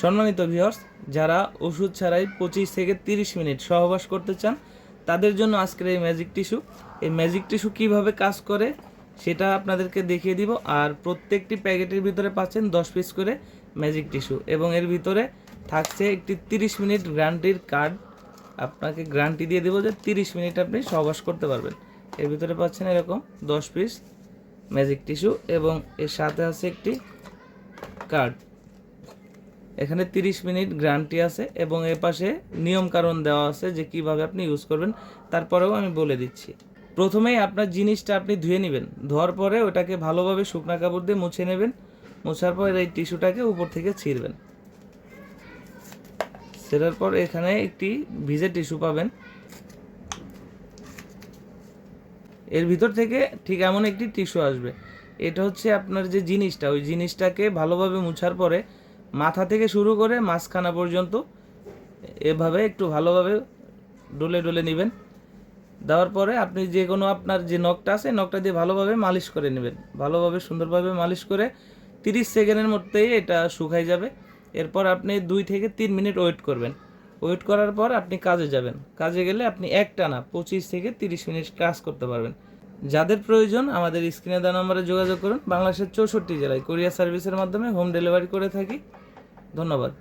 সম্মানিত ভিউয়ার্স যারা ওষুধ ছাড়াই পঁচিশ থেকে তিরিশ মিনিট সহবাস করতে চান, তাদের জন্য আজকের এই ম্যাজিক টিস্যু এই ম্যাজিক টিস্যু কীভাবে কাজ করে, সেটা আপনাদেরকে দেখিয়ে দিব। আর প্রত্যেকটি প্যাকেটের ভিতরে পাচ্ছেন দশ পিস করে ম্যাজিক টিস্যু এবং এর ভিতরে থাকছে একটি তিরিশ মিনিট গ্যারান্টির কার্ড আপনাকে গ্যারান্টি দিয়ে দেবো যে তিরিশ মিনিট আপনি সহবাস করতে পারবেন। এর ভিতরে পাচ্ছেন এরকম দশ পিস ম্যাজিক টিস্যু এবং এর সাথে আছে একটি কার্ড এখানে 30 মিনিট গ্যারান্টি আছে এবং এ পাশে নিয়ম কারণ দেওয়া আছে যে কীভাবে আপনি ইউজ করবেন। তারপরেও আমি বলে দিচ্ছি। প্রথমেই আপনার জিনিসটা আপনি ধুয়ে নেবেন। ধোয়ার পরে ওটাকে ভালোভাবে শুকনা কাপড় দিয়ে মুছে নেবেন। মোছার পর এই টিস্যুটাকে উপর থেকে ছিঁড়বেন। ছেড়ার পর এখানে একটি ভিজে টিস্যু পাবেন। এর ভিতর থেকে ঠিক এমন একটি টিস্যু আসবে। এটা হচ্ছে আপনার যে জিনিসটা, ওই জিনিসটাকে ভালোভাবে মুছার পরে মাথা থেকে শুরু করে মাঝখানা পর্যন্ত এভাবে একটু ভালোভাবে ডলে ডলে নেবেন। দেওয়ার পরে আপনি যে কোনো আপনার যে নখটা আছে, নখটা দিয়ে ভালোভাবে মালিশ করে নেবেন। ভালোভাবে, সুন্দরভাবে মালিশ করে তিরিশ সেকেন্ডের মধ্যেই এটা শুকাই যাবে। এরপর আপনি দুই থেকে তিন মিনিট ওয়েট করবেন। ওয়েট করার পর আপনি কাজে যাবেন। কাজে গেলে আপনি একটানা পঁচিশ থেকে তিরিশ মিনিট কাজ করতে পারবেন। যাদের প্রয়োজন আমাদের স্ক্রিনে দেওয়া নম্বরে যোগাযোগ করুন। বাংলাদেশের চৌষট্টি জেলায় কোরিয়ার সার্ভিসের মাধ্যমে হোম ডেলিভারি করে থাকি। ধন্যবাদ।